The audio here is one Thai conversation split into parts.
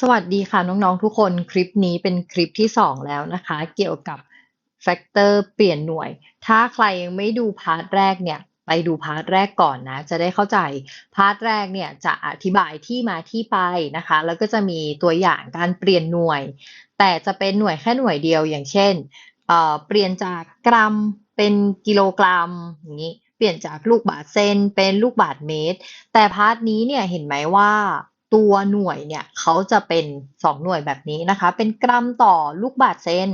สวัสดีค่ะ น้อง ๆ ทุกคน คลิปนี้เป็นคลิปที่ 2 แล้วนะคะ เกี่ยวกับแฟกเตอร์เปลี่ยนหน่วย ถ้าใครยังไม่ดูพาร์ทแรกเนี่ย ไปดูพาร์ทแรกก่อนนะ จะได้เข้าใจ พาร์ทแรกเนี่ยจะอธิบายที่มาที่ไปนะคะ แล้วก็จะมีตัวอย่างการเปลี่ยนหน่วย แต่จะเป็นหน่วยแค่หน่วยเดียวอย่างเช่นเเปลี่ยนจากกรัมเป็นกิโลกรัมอย่างนี้ เปลี่ยนจากลูกบาศก์เซนเป็นลูกบาศก์เมตร แต่พาร์ทนี้เนี่ยเห็นไหมว่า ตัวหน่วยเนี่ยเขาจะเป็นสองหน่วยแบบนี้นะคะ เป็นกรัมต่อลูกบาศก์เซน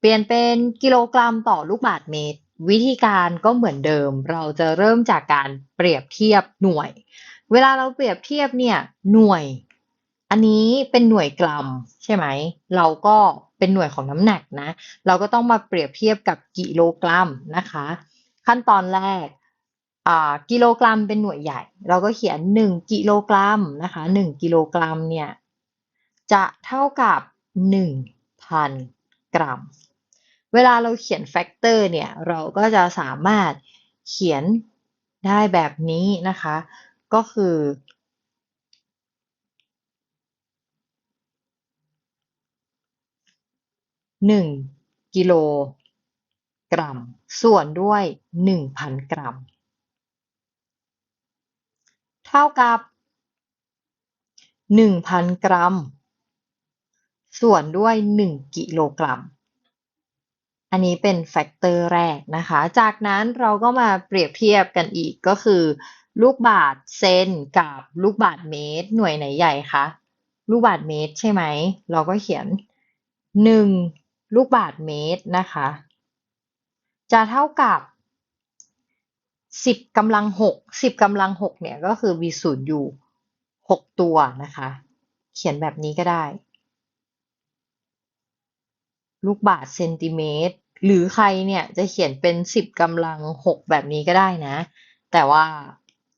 เปลี่ยนเป็นกิโลกรัมต่อลูกบาศก์เมตร วิธีการก็เหมือนเดิม เราจะเริ่มจากการเปรียบเทียบหน่วย เวลาเราเปรียบเทียบเนี่ยหน่วย อันนี้เป็นหน่วยกรัมใช่ไหม เราก็เป็นหน่วยของน้ำหนักนะ เราก็ต้องมาเปรียบเทียบกับกิโลกรัมนะคะ ขั้นตอนแรก กิโลกรัมเป็นหน่วยใหญ่ เราก็เขียน 1 กิโลกรัมนะคะ 1 กิโลกรัมเนี่ย จะเท่ากับ 1,000 กรัม เวลาเราเขียนแฟกเตอร์เนี่ย เราก็จะสามารถเขียนได้แบบนี้นะคะ ก็คือ 1 กิโลกรัม ส่วนด้วย 1,000 กรัม เท่ากับ 1,000 กรัม ส่วนด้วย 1 กิโลกรัม อันนี้เป็นแฟกเตอร์แรกนะคะ จากนั้นเราก็มาเปรียบเทียบกันอีกก็คือ ลูกบาศก์เซนกับลูกบาศก์เมตร หน่วยไหนใหญ่คะลูกบาศก์เมตรใช่ไหม เราก็เขียน 1 ลูกบาศก์เมตรนะคะ จะเท่ากับ 10กำลัง6 10กำลัง6เนี่ยก็คือมีศูนย์อยู่6ตัวนะคะ เขียนแบบนี้ก็ได้ ลูกบาศก์เซนติเมตร หรือใครเนี่ยจะเขียนเป็น10กำลัง6แบบนี้ก็ได้นะ แต่ว่า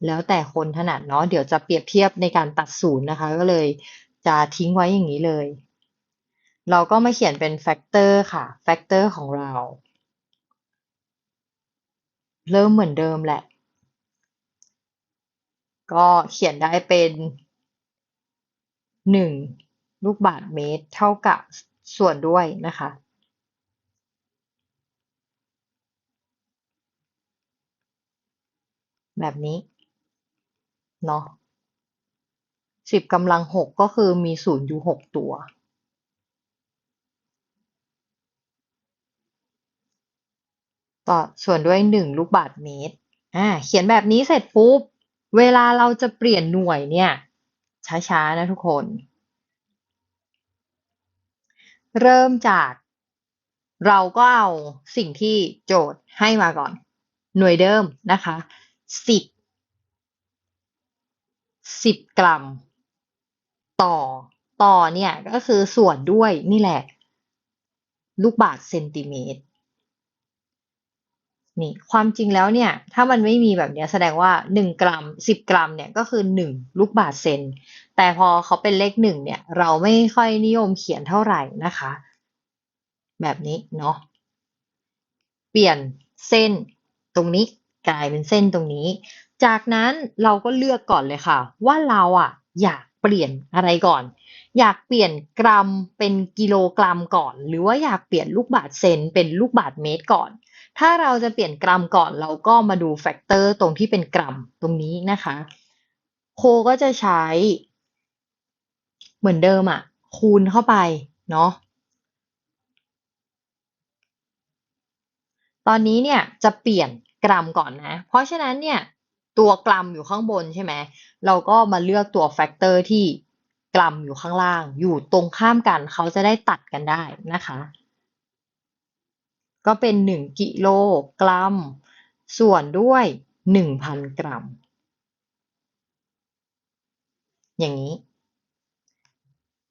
แล้วแต่คนถนัดเนาะเดี๋ยวจะเปรียบเทียบในการตัดศูนย์นะคะ ก็เลยจะทิ้งไว้อย่างนี้เลย เราก็มาเขียนเป็นแฟกเตอร์ค่ะแฟกเตอร์ของเรา เริ่มเหมือนเดิมแหละ ก็เขียนได้เป็น 1 ลูกบาศก์เมตรเท่ากับส่วนด้วยนะคะ แบบนี้ เนาะ10กำลัง6ก็คือมีศูนย์อยู่6ตัว ต่อส่วนด้วย1ลูกบาศก์เมตรอ่าเขียนแบบนี้เสร็จปุ๊บ เวลาเราจะเปลี่ยนหน่วยเนี่ย ช้าๆนะทุกคน เริ่มจาก เราก็เอาสิ่งที่โจทย์ให้มาก่อน หน่วยเดิมนะคะ10 10กรัม ต่อต่อเนี่ยก็คือส่วนด้วยนี่แหละ ลูกบาศก์เซนติเมตร นี่ความจริงแล้วเนี่ยถ้ามันไม่มีแบบนี้แสดงว่า 1 กรัม 10 กรัมเนี่ยก็คือ 1 ลูกบาศก์เซน แต่พอเขาเป็นเลข1เนี่ยเราไม่ค่อยนิยมเขียนเท่าไหร่นะคะ แบบนี้เนาะเปลี่ยนเส้นตรงนี้กลายเป็นเส้นตรงนี้ จากนั้นเราก็เลือกก่อนเลยค่ะ ว่าเราอะอยากเปลี่ยนอะไรก่อน อยากเปลี่ยนกรัมเป็นกิโลกรัมก่อน หรือว่าอยากเปลี่ยนลูกบาศก์เซนเป็นลูกบาศก์เมตรก่อน ถ้าเราจะเปลี่ยนกรัมก่อนเราก็มาดูแฟกเตอร์ตรงที่เป็นกรัมตรงนี้นะคะโคก็จะใช้ เหมือนเดิมอะคูณเข้าไปเนาะตอนนี้เนี่ยจะเปลี่ยนกรัมก่อนนะ เพราะฉะนั้นเนี่ยตัวกรัมอยู่ข้างบนใช่ไหมเราก็มาเลือกตัวแฟกเตอร์ที่กรัมอยู่ข้างล่าง อยู่ตรงข้ามกันเขาจะได้ตัดกันได้นะคะ ก็เป็น 1 กิโลกรัม ส่วนด้วย 1,000 กรัม อย่างนี้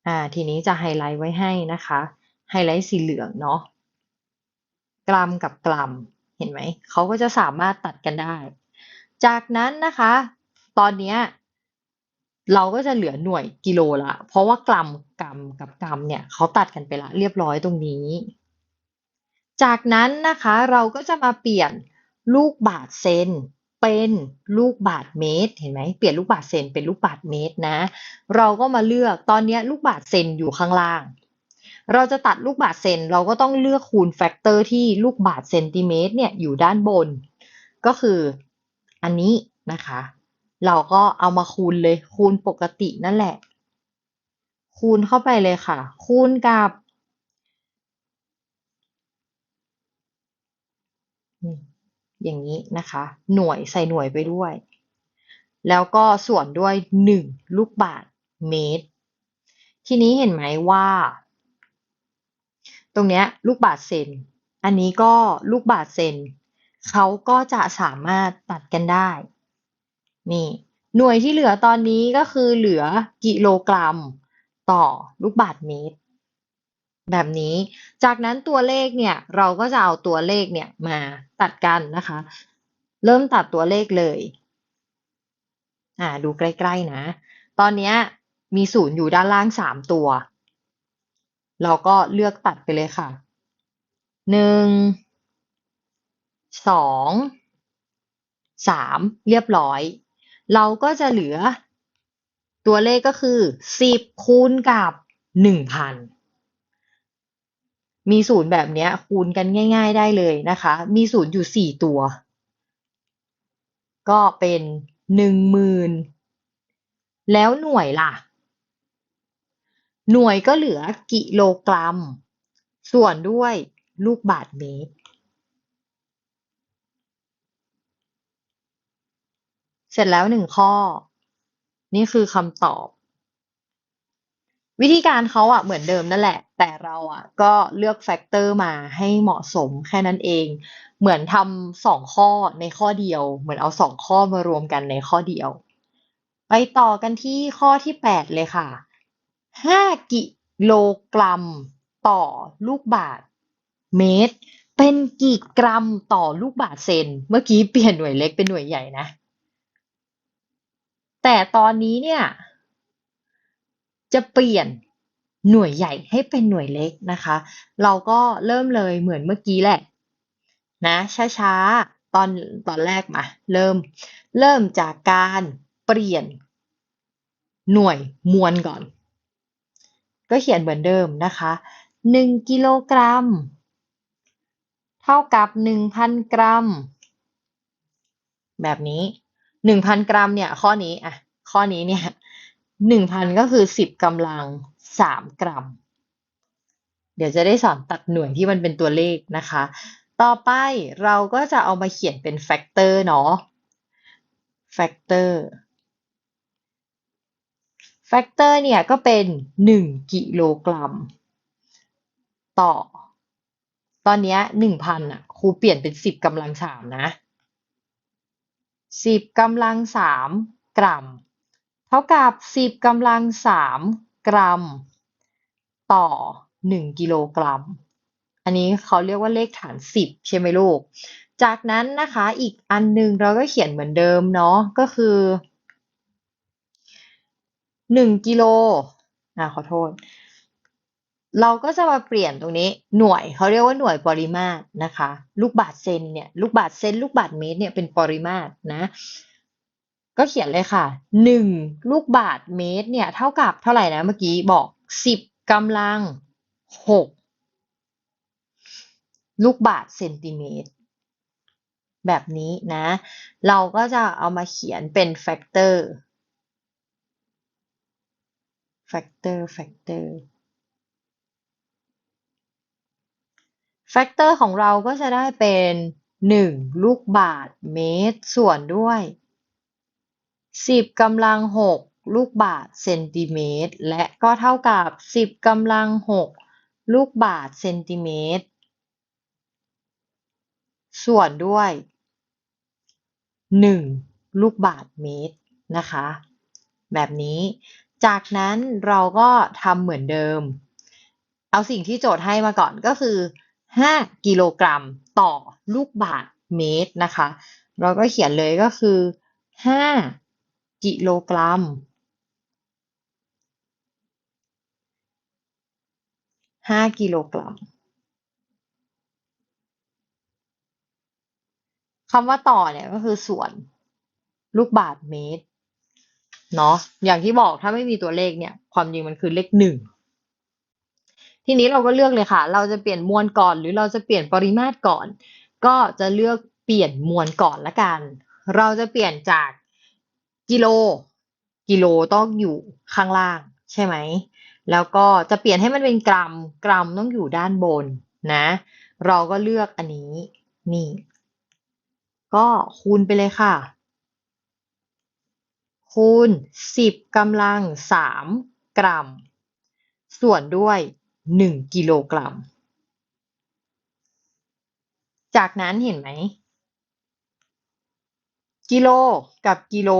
อ่า ทีนี้จะไฮไลท์ไว้ให้นะคะ ไฮไลท์สีเหลืองเนาะ กรัมกับกรัม เห็นไหม เขาก็จะสามารถตัดกันได้ จากนั้นนะคะ ตอนนี้เราก็จะเหลือหน่วยกิโลละ เพราะว่ากรัมกรัมกับกรัมเนี่ยเขาตัดกันไปละเรียบร้อยตรงนี้ จากนั้นนะคะเราก็จะมาเปลี่ยนลูกบาศก์เซนเป็นลูกบาศก์เมตร เห็นไหมเปลี่ยนลูกบาศก์เซนเป็นลูกบาศก์เมตรนะ เราก็มาเลือกตอนนี้ลูกบาศก์เซนอยู่ข้างล่าง เราจะตัดลูกบาศก์เซนเราก็ต้องเลือกคูณแฟกเตอร์ที่ลูกบาศก์เซนติเมตรเนี่ยอยู่ด้านบน ก็คืออันนี้นะคะ เราก็เอามาคูณเลยคูณปกตินั่นแหละ คูณเข้าไปเลยค่ะ คูณกับ อย่างนี้นะคะ หน่วยใส่หน่วยไปด้วย แล้วก็ส่วนด้วย 1 ลูกบาศก์เมตร ทีนี้เห็นไหมว่า ตรงเนี้ยลูกบาศก์เซน อันนี้ก็ลูกบาศก์เซนเขาก็จะสามารถตัดกันได้ นี่ หน่วยที่เหลือตอนนี้ก็คือเหลือกิโลกรัม ต่อลูกบาศก์เมตร แบบนี้ จากนั้นตัวเลขเนี่ยเราก็จะเอาตัวเลขเนี่ยมาตัดกันนะคะ เริ่มตัดตัวเลขเลย อ่าดูใกล้ๆนะ ตอนนี้มีศูนย์อยู่ด้านล่างสามตัว เราก็เลือกตัดไปเลยค่ะหนึ่งสองสามเรียบร้อย เราก็จะเหลือตัวเลขก็คือสิบคูณกับหนึ่งพัน มีศูนย์แบบนี้คูณกันง่าย ๆได้เลยนะคะ มีศูนย์อยู่สี่ตัว ก็เป็นหนึ่งหมื่นแล้วหน่วยล่ะ หน่วยก็เหลือกิโลกรัม ส่วนด้วยลูกบาศก์เมตรเสร็จแล้วหนึ่งข้อ นี่คือคำตอบ วิธีการเขาอะเหมือนเดิมนั่นแหละ แต่เราอะก็เลือกแฟกเตอร์มาให้เหมาะสมแค่นั้นเอง เหมือนทำสองข้อในข้อเดียว เหมือนเอาสองข้อมารวมกันในข้อเดียว ไปต่อกันที่ข้อที่แปดเลยค่ะห้ากิโลกรัม ต่อลูกบาศก์เมตร เป็นกี่กรัมต่อลูกบาศก์เซน เมื่อกี้เปลี่ยนหน่วยเล็กเป็นหน่วยใหญ่นะ แต่ตอนนี้เนี่ย จะเปลี่ยนหน่วยใหญ่ให้เป็นหน่วยเล็กนะคะ เราก็เริ่มเลยเหมือนเมื่อกี้แหละนะช้าๆ ตอนตอนแรกมา เริ่ม เริ่มจากการเปลี่ยน หน่วยมวลก่อน ก็เขียนเหมือนเดิมนะคะหนึ่งกิโลกรัม เท่ากับหนึ่งพันกรัม แบบนี้หนึ่งพันกรัมเนี่ย ข้อนี้อะข้อนี้เนี่ย หนึ่งพันก็คือสิบกำลังสามกรัม เดี๋ยวจะได้สอนตัดหน่วยที่มันเป็นตัวเลขนะคะ ต่อไปเราก็จะเอามาเขียนเป็นแฟกเตอร์เนาะแฟกเตอร์แฟกเตอร์เนี่ยก็เป็นหนึ่งกิโลกรัม ต่อ ตอนนี้หนึ่งพันอะครูเปลี่ยนเป็นสิบกำลังสามนะสิบกำลังสามกรัม เท่ากับสิบกำลังสามกรัม ต่อหนึ่งกิโลกรัม อันนี้เขาเรียกว่าเลขฐานสิบใช่ไหมลูก จากนั้นนะคะอีกอันหนึ่งเราก็เขียนเหมือนเดิมเนาะก็คือหนึ่งกิโลอ่าขอโทษ เราก็จะมาเปลี่ยนตรงนี้หน่วยเขาเรียกว่าหน่วยปริมาตรนะคะ ลูกบาศก์เซนเนี่ยลูกบาศก์เซนลูกบาศก์เมตรเนี่ยเป็นปริมาตรนะ ก็เขียนเลยค่ะหนึ่งลูกบาศก์เมตรเนี่ยเท่ากับเท่าไหร่นะเมื่อกี้บอกสิบกำลังหกลูกบาศก์เซนติเมตร แบบนี้นะ เราก็จะเอามาเขียนเป็นแฟกเตอร์แฟกเตอร์แฟกเตอร์แฟกเตอร์ของเราก็จะได้เป็นหนึ่งลูกบาศก์เมตรส่วนด้วย สิบกำลังหกลูกบาศก์เซนติเมตร และก็เท่ากับสิบกำลังหกลูกบาศก์เซนติเมตร ส่วนด้วยหนึ่งลูกบาศก์เมตรนะคะ แบบนี้จากนั้นเราก็ทำเหมือนเดิม เอาสิ่งที่โจทย์ให้มาก่อนก็คือ 5 กิโลกรัมต่อลูกบาศก์เมตรนะคะ เราก็เขียนเลยก็คือ 5 กิโลกรัม5กิโลกรัมคำว่าต่อเนี่ยก็คือส่วนลูกบาศก์เมตรเนาะอย่างที่บอกถ้าไม่มีตัวเลขเนี่ย ความจริงมันคือเลขหนึ่งทีนี้เราก็เลือกเลยค่ะ เราจะเปลี่ยนมวลก่อน หรือเราจะเปลี่ยนปริมาตรก่อน ก็จะเลือกเปลี่ยนมวลก่อนละกัน เราจะเปลี่ยนจาก กิโล กิโลต้องอยู่ข้างล่าง ใช่ไหม แล้วก็จะเปลี่ยนให้มันเป็นกรัม กรัมต้องอยู่ด้านบนนะ เราก็เลือกอันนี้นี่ ก็คูณไปเลยค่ะ คูณสิบกำลังสามกรัม ส่วนด้วยหนึ่งกิโลกรัม จากนั้นเห็นไหมกิโลกับกิโล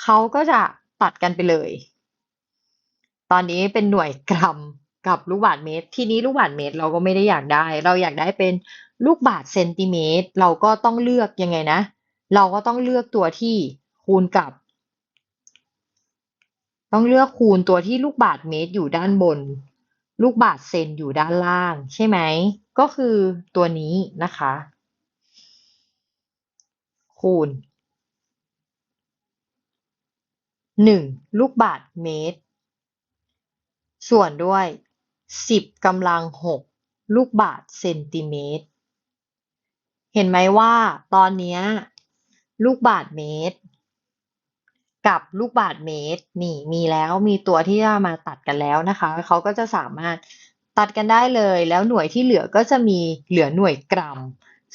เขาก็จะตัดกันไปเลย ตอนนี้เป็นหน่วยกรัมกับลูกบาศก์เมตร ทีนี้ลูกบาศก์เมตรเราก็ไม่ได้อยากได้ เราอยากได้เป็นลูกบาศก์เซนติเมตร เราก็ต้องเลือกยังไงนะ เราก็ต้องเลือกตัวที่คูณกับ ต้องเลือกคูณตัวที่ลูกบาศก์เมตรอยู่ด้านบน ลูกบาศก์เซนอยู่ด้านล่าง ใช่ไหม ก็คือตัวนี้นะคะ คูณ หนึ่งลูกบาศก์เมตร ส่วนด้วยสิบกำลังหกลูกบาศก์เซนติเมตร เห็นไหมว่าตอนนี้ลูกบาศก์เมตร กับลูกบาศก์เมตรนี่มีแล้วมีตัวที่จะมาตัดกันแล้วนะคะเขาก็จะสามารถตัดกันได้เลยแล้วหน่วยที่เหลือก็จะมีเหลือหน่วยกรัม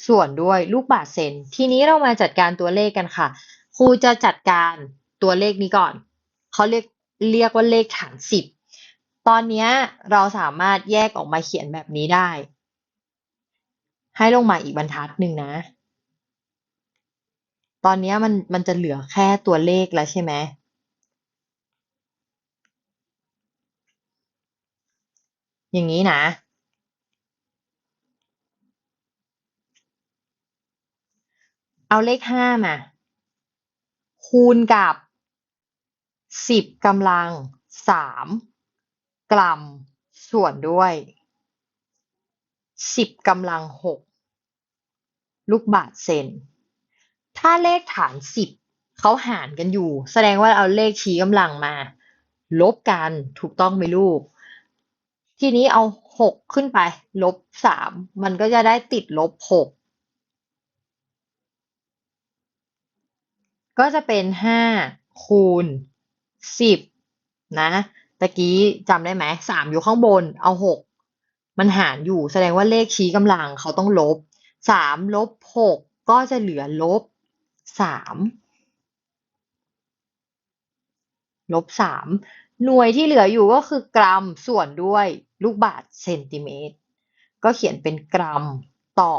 ส่วนด้วยลูกบาศก์เซนทีนี้เรามาจัดการตัวเลขกันค่ะครูจะจัดการ ตัวเลขนี้ก่อน เขาเรียกเรียกว่าเลขฐานสิบ ตอนนี้เราสามารถแยกออกมาเขียนแบบนี้ได้ ให้ลงมาอีกบรรทัดหนึ่งนะ ตอนนี้มันมันจะเหลือแค่ตัวเลขแล้วใช่ไหมอย่างนี้นะ เอาเลขห้ามา คูณกับ สิบกำลังสามกรัมส่วนด้วยสิบกำลังหกลูกบาศก์เซน ถ้าเลขฐานสิบเขาหารกันอยู่ แสดงว่าเอาเลขชี้กำลังมา ลบกันถูกต้องไหมลูก ทีนี้เอาหกขึ้นไป ลบสามมันก็จะได้ติดลบหกก็จะเป็นห้าคูณ สิบนะตะกี้จำได้ไหมสามอยู่ข้างบนเอาหกมันหารอยู่แสดงว่าเลขชี้กำลังเขาต้องลบสามลบหกก็จะเหลือลบสามลบสามหน่วยที่เหลืออยู่ก็คือกรัมส่วนด้วยลูกบาศก์เซนติเมตร ก็เขียนเป็นกรัมต่อ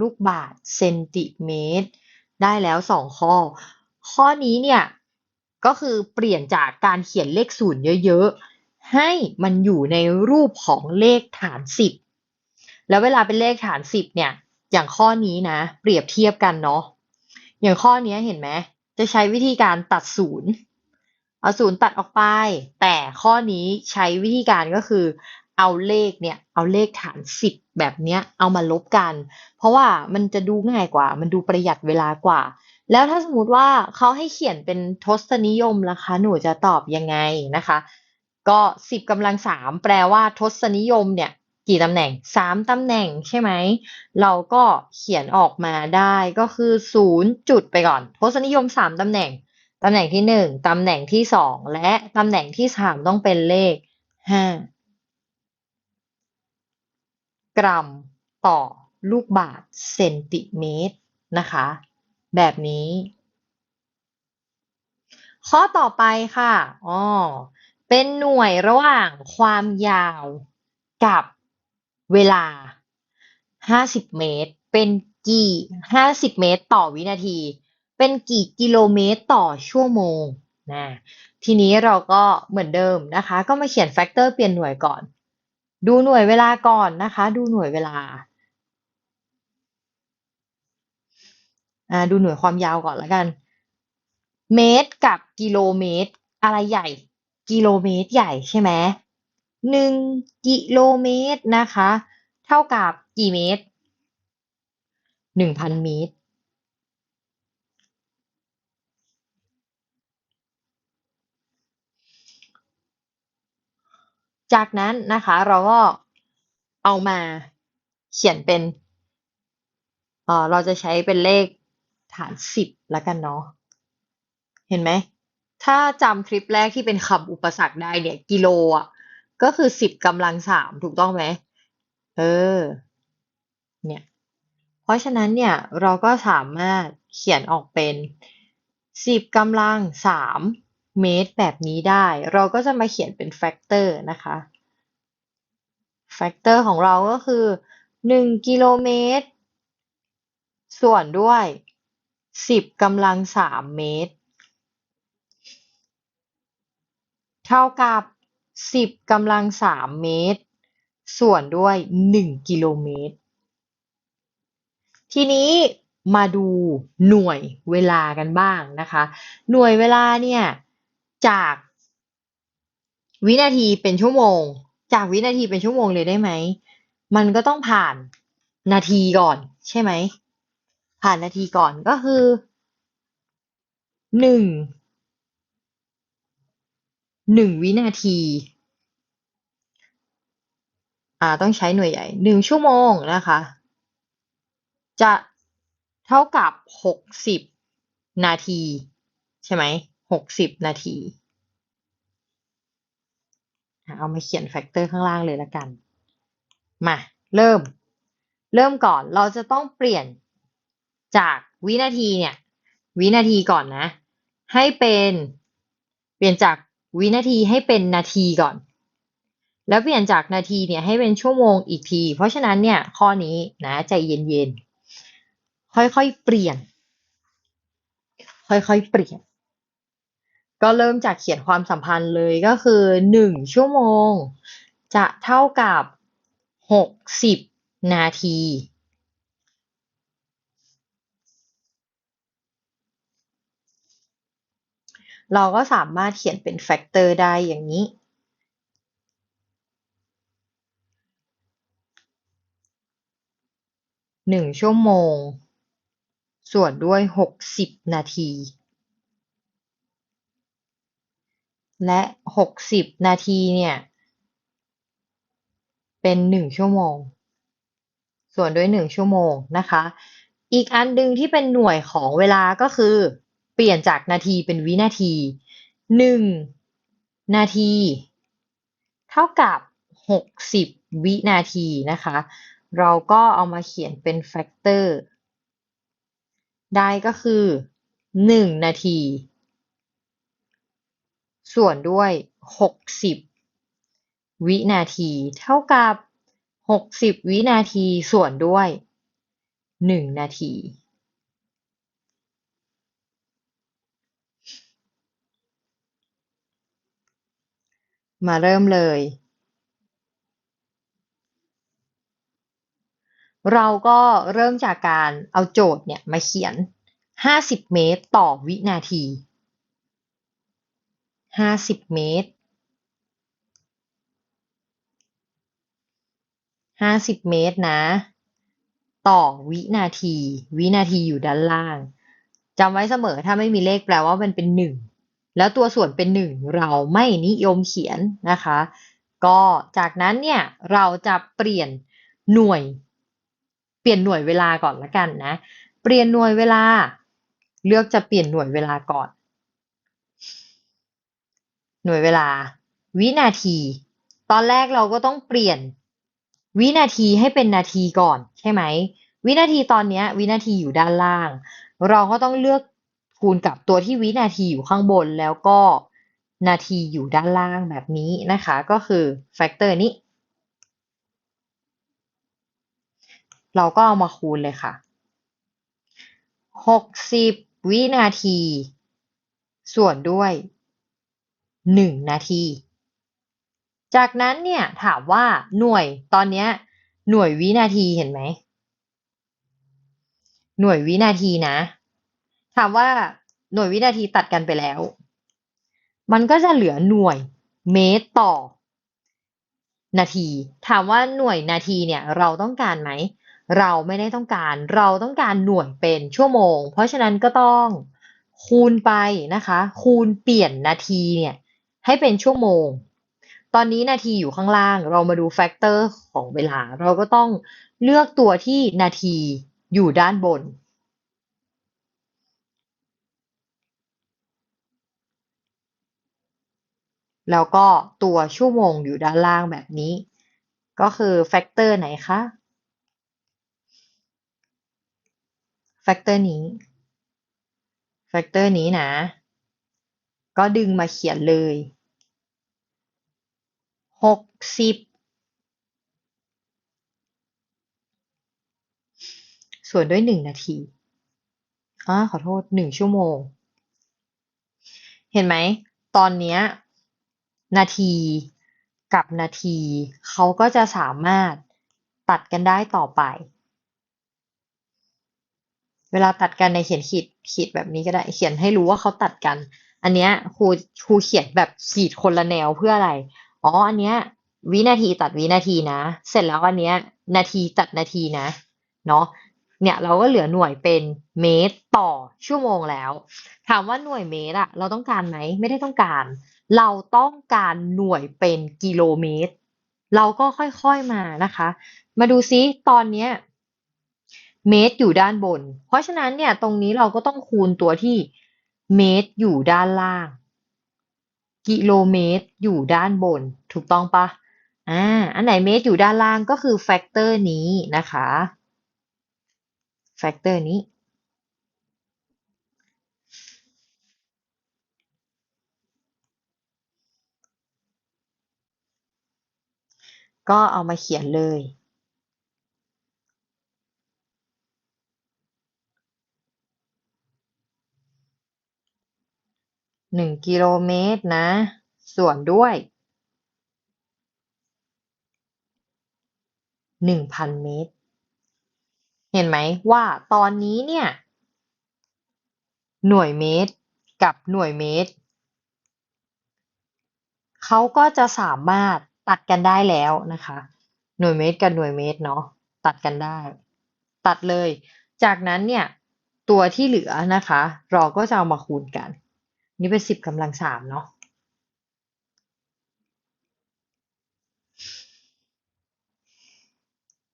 ลูกบาศก์เซนติเมตร ได้แล้วสองข้อ ข้อนี้เนี่ย ก็คือเปลี่ยนจากการเขียนเลขศูนย์เยอะๆ ให้มันอยู่ในรูปของเลขฐานสิบแล้วเวลาเป็นเลขฐานสิบเนี่ย อย่างข้อนี้นะ เปรียบเทียบกันเนาะ อย่างข้อนี้เห็นไหม จะใช้วิธีการตัดศูนย์ เอาศูนย์ตัดออกไป แต่ข้อนี้ใช้วิธีการก็คือเอาเลขเนี่ย เอาเลขฐานสิบแบบเนี้ย เอามาลบกัน เพราะว่ามันจะดูง่ายกว่า มันดูประหยัดเวลากว่า แล้วถ้าสมมติว่าเขาให้เขียนเป็นทศนิยมล่ะคะ หนูจะตอบยังไงนะคะ ก็สิบกำลังสามแปลว่าทศนิยมเนี่ย กี่ตำแหน่งสามตำแหน่งใช่ไหม เราก็เขียนออกมาได้ก็คือศูนย์จุดไปก่อน ทศนิยมสามตำแหน่งตำแหน่งที่หนึ่งตำแหน่งที่สองและตำแหน่งที่สามต้องเป็นเลขห้ากรัมต่อลูกบาศก์เซนติเมตรนะคะ แบบนี้ ข้อต่อไปค่ะอ๋อเป็นหน่วยระหว่างความยาวกับเวลา 50 เมตร เป็นกี่ 50 เมตรต่อวินาที เป็นกี่กิโลเมตรต่อชั่วโมงนะทีนี้เราก็เหมือนเดิมนะคะ ก็มาเขียนแฟกเตอร์เปลี่ยนหน่วยก่อน ดูหน่วยเวลาก่อนนะคะ ดูหน่วยเวลา ดูหน่วยความยาวก่อนละกัน เมตรกับกิโลเมตร อะไรใหญ่ กิโลเมตรใหญ่ใช่ไหมหนึ่งกิโลเมตรนะคะ เท่ากับกี่เมตรหนึ่งพันเมตรจากนั้นนะคะเราก็เอามาเขียนเป็น เราจะใช้เป็นเลข ฐานสิบแล้วกันเนาะเห็นไหม ถ้าจำคลิปแรกที่เป็นคำอุปสรรคได้เนี่ย กิโลอะ ก็คือสิบกำลังสามถูกต้องไหมเออ เนี่ย เพราะฉะนั้นเนี่ยเราก็สามารถเขียนออกเป็นสิบกำลังสามเมตรแบบนี้ได้ เราก็จะมาเขียนเป็นแฟกเตอร์นะคะแฟกเตอร์ของเราก็คือหนึ่งกิโลเมตร ส่วนด้วย สิบกำลังสามเมตร เท่ากับสิบกำลังสามเมตร ส่วนด้วยหนึ่งกิโลเมตร ทีนี้มาดูหน่วยเวลากันบ้างนะคะ หน่วยเวลาเนี่ยจากวินาทีเป็นชั่วโมง จากวินาทีเป็นชั่วโมงเลยได้ไหม มันก็ต้องผ่านนาทีก่อนใช่ไหม ผ่านนาทีก่อนก็คือหนึ่งหนึ่งวินาที อ่าต้องใช้หน่วยใหญ่หนึ่งชั่วโมงนะคะ จะเท่ากับหกสิบนาที ใช่ไหมหกสิบนาที เอามาเขียนแฟกเตอร์ข้างล่างเลยละกัน มา เริ่ม เริ่มก่อนเราจะต้องเปลี่ยน จากวินาทีเนี่ย วินาทีก่อนนะ ให้เป็นเปลี่ยนจากวินาทีให้เป็นนาทีก่อน แล้วเปลี่ยนจากนาทีเนี่ยให้เป็นชั่วโมงอีกที เพราะฉะนั้นเนี่ยข้อนี้นะใจเย็นๆ ค่อยๆเปลี่ยน ค่อยๆเปลี่ยน ก็เริ่มจากเขียนความสัมพันธ์เลยก็คือหนึ่งชั่วโมง จะเท่ากับหกสิบนาที เราก็สามารถเขียนเป็นแฟกเตอร์ได้อย่างนี้ หนึ่งชั่วโมง ส่วนด้วยหกสิบนาที และหกสิบนาทีเนี่ย เป็นหนึ่งชั่วโมง ส่วนด้วยหนึ่งชั่วโมงนะคะ อีกอันหนึ่งที่เป็นหน่วยของเวลาก็คือ ปลี่ยนจากนาทีเป็นวินาทีหนึ่งนาที เท่ากับหกสิบวินาทีนะคะ เราก็เอามาเขียนเป็นแฟกเตอร์ได้ก็คือหนึ่งนาที ส่วนด้วยหกสิบวินาที เท่ากับหกสิบวินาทีส่วนด้วยหนึ่งนาที มาเริ่มเลย เราก็เริ่มจากการเอาโจทย์เนี่ยมาเขียน 50 เมตรต่อวินาที 50 เมตร 50 เมตรนะ ต่อวินาที วินาทีอยู่ด้านล่างจำไว้เสมอถ้าไม่มีเลขแปลว่ามันเป็นหนึ่ง แล้วตัวส่วนเป็นหนึ่งเราไม่นิยมเขียนนะคะ ก็จากนั้นเนี่ยเราจะเปลี่ยนหน่วย เปลี่ยนหน่วยเวลาก่อนละกันนะ เปลี่ยนหน่วยเวลา เลือกจะเปลี่ยนหน่วยเวลาก่อน หน่วยเวลา วินาที ตอนแรกเราก็ต้องเปลี่ยนวินาทีให้เป็นนาทีก่อนใช่ไหม วินาทีตอนนี้วินาทีอยู่ด้านล่าง เราก็ต้องเลือก คูณกับตัวที่วินาทีอยู่ข้างบนแล้วก็นาทีอยู่ด้านล่างแบบนี้นะคะ ก็คือแฟกเตอร์นี้ เราก็เอามาคูณเลยค่ะหกสิบวินาที ส่วนด้วยหนึ่งนาที จากนั้นเนี่ยถามว่าหน่วยตอนนี้หน่วยวินาทีเห็นไหม หน่วยวินาทีนะ ถามว่าหน่วยวินาทีตัดกันไปแล้ว มันก็จะเหลือหน่วยเมตรต่อ นาที ถามว่าหน่วยนาทีเนี่ยเราต้องการไหม เราไม่ได้ต้องการ เราต้องการหน่วยเป็นชั่วโมง เพราะฉะนั้นก็ต้องคูณไปนะคะ คูณเปลี่ยนนาทีเนี่ยให้เป็นชั่วโมง ตอนนี้นาทีอยู่ข้างล่าง เรามาดูแฟกเตอร์ของเวลา เราก็ต้องเลือกตัวที่นาทีอยู่ด้านบน แล้วก็ตัวชั่วโมงอยู่ด้านล่างแบบนี้ ก็คือแฟกเตอร์ไหนคะแฟกเตอร์นี้แฟกเตอร์นี้นะ ก็ดึงมาเขียนเลยหกสิบส่วนด้วยหนึ่งนาทีอ่าขอโทษหนึ่งชั่วโมง เห็นไหม ตอนเนี้ย นาทีกับนาที เขาก็จะสามารถตัดกันได้ต่อไป เวลาตัดกันในเขียนขีดขีดแบบนี้ก็ได้เขียนให้รู้ว่าเขาตัดกัน อันเนี้ยครูครูเขียนแบบขีดคนละแนวเพื่ออะไรอ๋ออันเนี้ยวินาทีตัดวินาทีนะ เสร็จแล้วอันเนี้ยนาทีตัดนาทีนะเนาะเนี่ยเราก็เหลือหน่วยเป็นเมตรต่อชั่วโมงแล้ว ถามว่าหน่วยเมตรอะเราต้องการไหมไม่ได้ต้องการ เราต้องการหน่วยเป็นกิโลเมตร เราก็ค่อยๆมานะคะ มาดูซิตอนนี้เมตรอยู่ด้านบน เพราะฉะนั้นเนี่ยตรงนี้เราก็ต้องคูณตัวที่เมตรอยู่ด้านล่าง กิโลเมตรอยู่ด้านบน ถูกต้องปะอ่าอันไหนเมตรอยู่ด้านล่างก็คือแฟกเตอร์นี้นะคะแฟกเตอร์นี้ ก็เอามาเขียนเลย หนึ่งกิโลเมตรนะ ส่วนด้วยหนึ่งพันเมตร เห็นไหมว่าตอนนี้เนี่ย หน่วยเมตรกับหน่วยเมตร เขาก็จะสามารถ ตัดกันได้แล้วนะคะ หน่วยเมตรกับหน่วยเมตรเนาะตัดกันได้ ตัดเลย จากนั้นเนี่ยตัวที่เหลือนะคะ เราก็จะเอามาคูณกัน นี่เป็นสิบกำลังสามเนาะ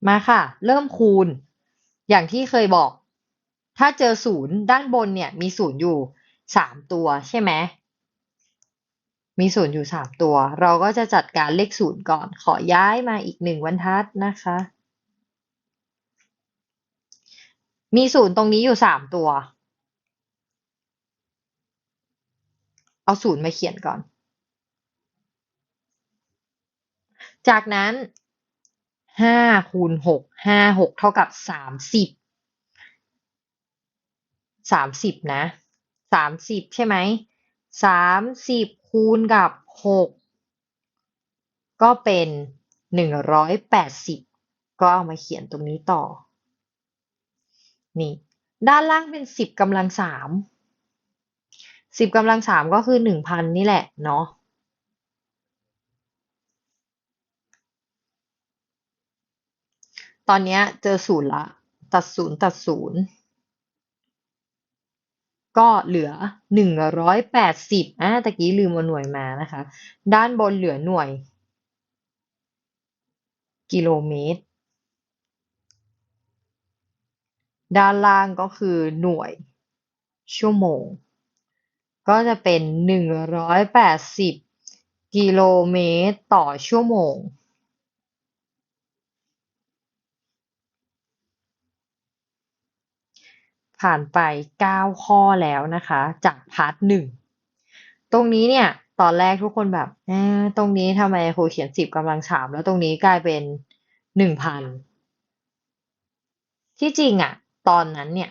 มาค่ะ เริ่มคูณ อย่างที่เคยบอก ถ้าเจอศูนย์ด้านบนเนี่ยมีศูนย์อยู่สามตัวใช่ไหม มีศูนย์อยู่สามตัว เราก็จะจัดการเลขศูนย์ก่อน ขอย้ายมาอีกหนึ่งบรรทัดนะคะ มีศูนย์ตรงนี้อยู่สามตัว เอาศูนย์มาเขียนก่อน จากนั้นห้าคูณหกห้าหกเท่ากับสามสิบสามสิบนะสามสิบใช่ไหมสามสิบ คูณกับหกก็เป็นหนึ่งร้อยแปดสิบก็เอามาเขียนตรงนี้ต่อ นี่ ด้านล่างเป็นสิบกำลังสามสิบกำลังสามก็คือหนึ่งพันนี่แหละเนาะตอนนี้เจอศูนย์ละ ตัดศูนย์ตัดศูนย์ ก็เหลือหนึ่งร้อยแปดสิบอ่าตะกี้ลืมเอาหน่วยมานะคะ ด้านบนเหลือหน่วย กิโลเมตร ด้านล่างก็คือหน่วย ชั่วโมง ก็จะเป็นหนึ่งร้อยแปดสิบกิโลเมตรต่อชั่วโมง ผ่านไป 9 ข้อแล้วนะคะ จากพาร์ทหนึ่งตรงนี้เนี่ย ตอนแรกทุกคนแบบตรงนี้ทำไมครูเขียน 10กำลังสามแล้วตรงนี้กลายเป็น 1,000 ที่จริงอะตอนนั้นเนี่ย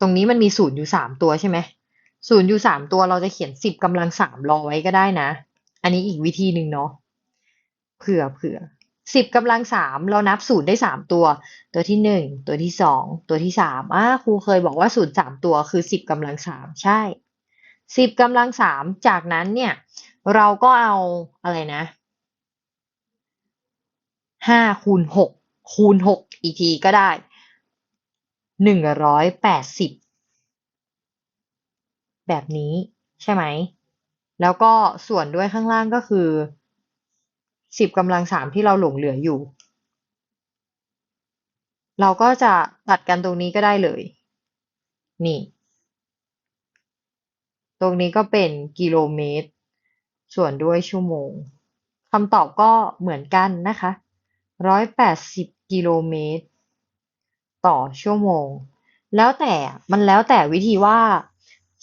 ตรงนี้มันมีศูนย์อยู่ 3 ตัวใช่ไหมศูนย์อยู่ 3 ตัวเราจะเขียน 10กำลังสามรอไว้ก็ได้นะ อันนี้อีกวิธีหนึ่งเนาะเผื่อเผื่อ สิบกำลังสามเรานับศูนย์ได้สามตัว ตัวที่หนึ่งตัวที่สองตัวที่สามอ่าครูเคยบอกว่าศูนย์สามตัวคือสิบกำลังสามใช่สิบกำลังสามจากนั้นเนี่ย เราก็เอาอะไรนะห้าคูณหกคูณหกอีกทีก็ได้หนึ่งร้อยแปดสิบแบบนี้ใช่ไหม แล้วก็ส่วนด้วยข้างล่างก็คือ สิบกำลังสามที่เราหลงเหลืออยู่ เราก็จะตัดกันตรงนี้ก็ได้เลย นี่ ตรงนี้ก็เป็นกิโลเมตร ส่วนด้วยชั่วโมงคำตอบก็เหมือนกันนะคะร้อยแปดสิบกิโลเมตร ต่อชั่วโมง แล้วแต่มันแล้วแต่วิธีว่า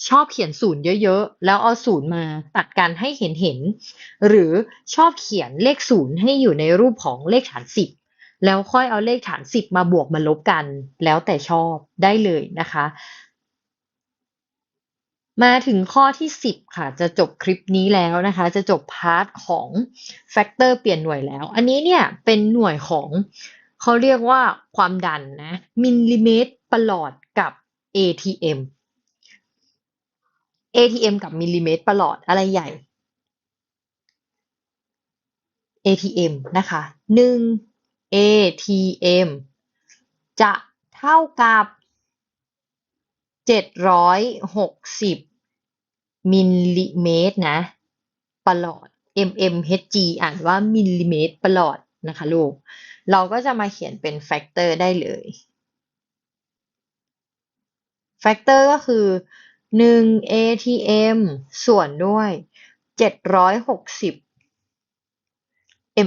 ชอบเขียนศูนย์เยอะๆ แล้วเอาศูนย์มาตัดกันให้เห็นเห็นๆหรือชอบเขียนเลขศูนย์ให้อยู่ในรูปของเลขฐานสิบแล้วค่อยเอาเลขฐานสิบมาบวกมาลบกัน แล้วแต่ชอบได้เลยนะคะ มาถึงข้อที่ 10 ค่ะ จะจบคลิปนี้แล้วนะคะ จะจบพาร์ทของแฟกเตอร์เปลี่ยนหน่วยแล้ว อันนี้เนี่ยเป็นหน่วยของเขาเรียกว่าความดันนะมิลลิเมตรประหลอดกับ ATM ATM กับมิลลิเมตรประหลอดอะไรใหญ่ ATM นะคะ 1 ATM จะเท่ากับ 760 มิลลิเมตรนะ ประหลอด mmHg อ่านว่ามิลลิเมตรประหลอดนะคะลูก เราก็จะมาเขียนเป็นแฟกเตอร์ได้เลย แฟกเตอร์ก็คือ 1 ATM ส่วนด้วย760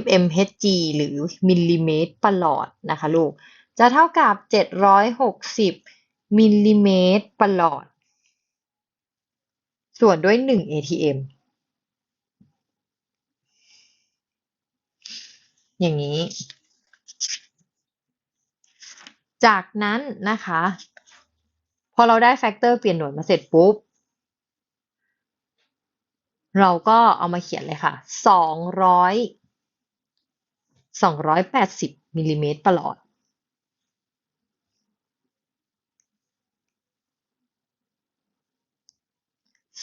mmHg หรือมิลลิเมตรประหลอดนะคะลูก จะเท่ากับ 760 มิลลิเมตรประหลอด ส่วนด้วย 1 ATM อย่างนี้ จากนั้นนะคะ พอเราได้แฟกเตอร์เปลี่ยนหน่วยมาเสร็จปุ๊บ เราก็เอามาเขียนเลยค่ะ 200 280มิลลิเมตรประหลอด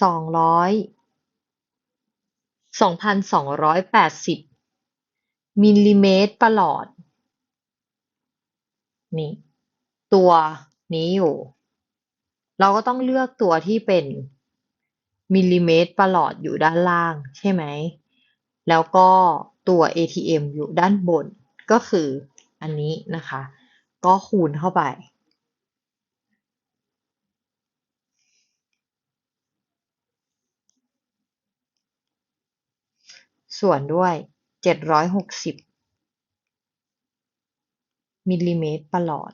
สองร้อยสองพันสองร้อยแปดสิบมิลลิเมตรประหลอด นี่ ตัวนี้อยู่ เราก็ต้องเลือกตัวที่เป็นมิลลิเมตรประหลอดอยู่ด้านล่าง ใช่ไหม แล้วก็ตัว ATM อยู่ด้านบนก็คืออันนี้นะคะ ก็คูณเข้าไป ส่วนด้วย 760 มิลลิเมตรประหลอด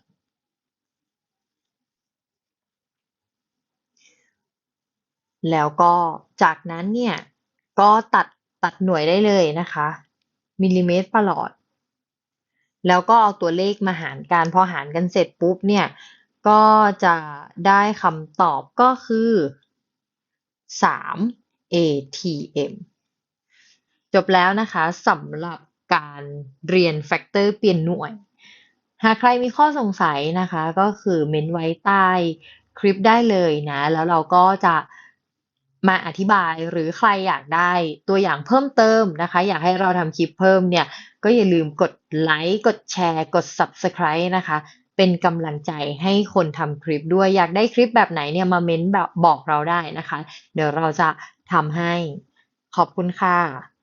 แล้วก็จากนั้นเนี่ย ก็ตัดตัดหน่วยได้เลยนะคะ มิลลิเมตรประหลอด แล้วก็เอาตัวเลขมาหารกันพอหารกันเสร็จปุ๊บเนี่ย ก็จะได้คำตอบก็คือ 3 ATM จบแล้วนะคะสำหรับการเรียนแฟกเตอร์เปลี่ยนหน่วย หากใครมีข้อสงสัยนะคะ ก็คือเม้นไว้ใต้คลิปได้เลยนะ แล้วเราก็จะ มาอธิบายหรือใครอยากได้ตัวอย่างเพิ่มเติมนะคะ อยากให้เราทำคลิปเพิ่มเนี่ย ก็อย่าลืมกดไลค์กดแชร์ กด Subscribe นะคะ เป็นกำลังใจให้คนทำคลิปด้วยอยากได้คลิปแบบไหนเนี่ยมาเม้นแบบบอกเราได้นะคะ เดี๋ยวเราจะทำให้ขอบคุณค่ะ